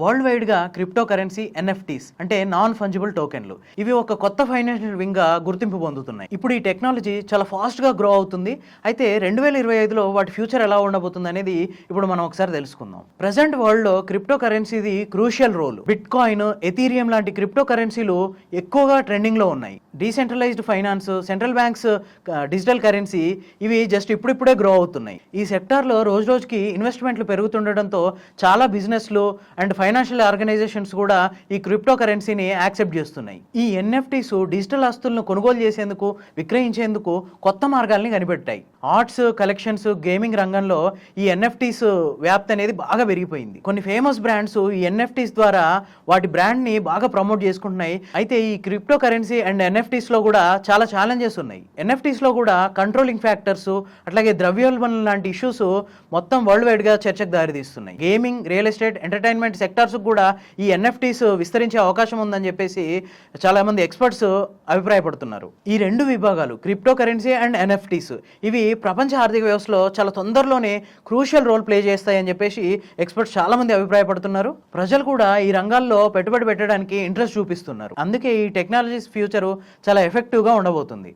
World వైడ్గా crypto currency NFTs అంటే non fungible టోకెన్లు ఇవి ఒక కొత్త ఫైనాన్షియల్ వింగ్గా గుర్తింపు పొందుతున్నాయి. ఇప్పుడు ఈ టెక్నాలజీ చాలా ఫాస్ట్గా గ్రో అవుతుంది. అయితే రెండు వేల ఇరవై ఐదులో వాటి ఫ్యూచర్ ఎలా ఉండబోతుంది అనేది ఇప్పుడు మనం ఒకసారి తెలుసుకుందాం. ప్రజెంట్ వరల్డ్లో క్రిప్టో కరెన్సీది crucial role bit coin Ethereum లాంటి క్రిప్టో కరెన్సీలు ఎక్కువగా ట్రెండింగ్లో ఉన్నాయి decentralised finance central banks digital currency ఇవి జస్ట్ ఇప్పుడిప్పుడే గ్రో అవుతున్నాయి. ఈ సెక్టార్లో రోజు రోజుకి ఇన్వెస్ట్మెంట్లు పెరుగుతుండటంతో చాలా బిజినెస్లు అండ్ ఫైనాన్షియల్ ఆర్గనైజేషన్స్ కూడా ఈ క్రిప్టో కరెన్సీని యాక్సెప్ట్ చేస్తున్నాయి. ఈ ఎన్ఎఫ్టీస్ డిజిటల్ ఆస్తులను కొనుగోలు చేసేందుకు విక్రయించేందుకు కొత్త మార్గాల్ని కనిపెట్టాయి. ఆర్ట్స్ కలెక్షన్స్ గేమింగ్ రంగంలో ఈ ఎన్ఎఫ్టీస్ వ్యాప్తి అనేది బాగా పెరిగిపోయింది. కొన్ని ఫేమస్ బ్రాండ్స్ ఈ ఎన్ఎఫ్టీస్ ద్వారా వాటి బ్రాండ్ని బాగా ప్రమోట్ చేసుకుంటున్నాయి. అయితే ఈ క్రిప్టో కరెన్సీ అండ్ ఎన్ఎఫ్టీస్లో కూడా చాలా ఛాలెంజెస్ ఉన్నాయి. ఎన్ఎఫ్టీస్లో కూడా కంట్రోలింగ్ ఫ్యాక్టర్స్ అట్లాగే ద్రవ్యోల్బణం లాంటి ఇష్యూస్ మొత్తం వరల్డ్ వైడ్గా చర్చకు దారితీస్తున్నాయి. Gaming real estate entertainment sectors కూడా ఈ ఎన్ఎఫ్టీస్ విస్తరించే అవకాశం ఉందని చెప్పేసి చాలామంది ఎక్స్పర్ట్స్ అభిప్రాయపడుతున్నారు. ఈ రెండు విభాగాలు క్రిప్టో కరెన్సీ అండ్ ఎన్ఎఫ్టీస్ ఇవి ప్రపంచ ఆర్థిక వ్యవస్థలో చాలా తొందరలోనే క్రూషియల్ రోల్ ప్లే చేస్తాయని చెప్పేసి ఎక్స్పర్ట్స్ చాలా మంది అభిప్రాయపడుతున్నారు. ప్రజలు కూడా ఈ రంగాల్లో పెట్టుబడి పెట్టడానికి ఇంట్రెస్ట్ చూపిస్తున్నారు. అందుకే ఈ టెక్నాలజీస్ ఫ్యూచర్ చాలా ఎఫెక్టివ్గా ఉండబోతుంది.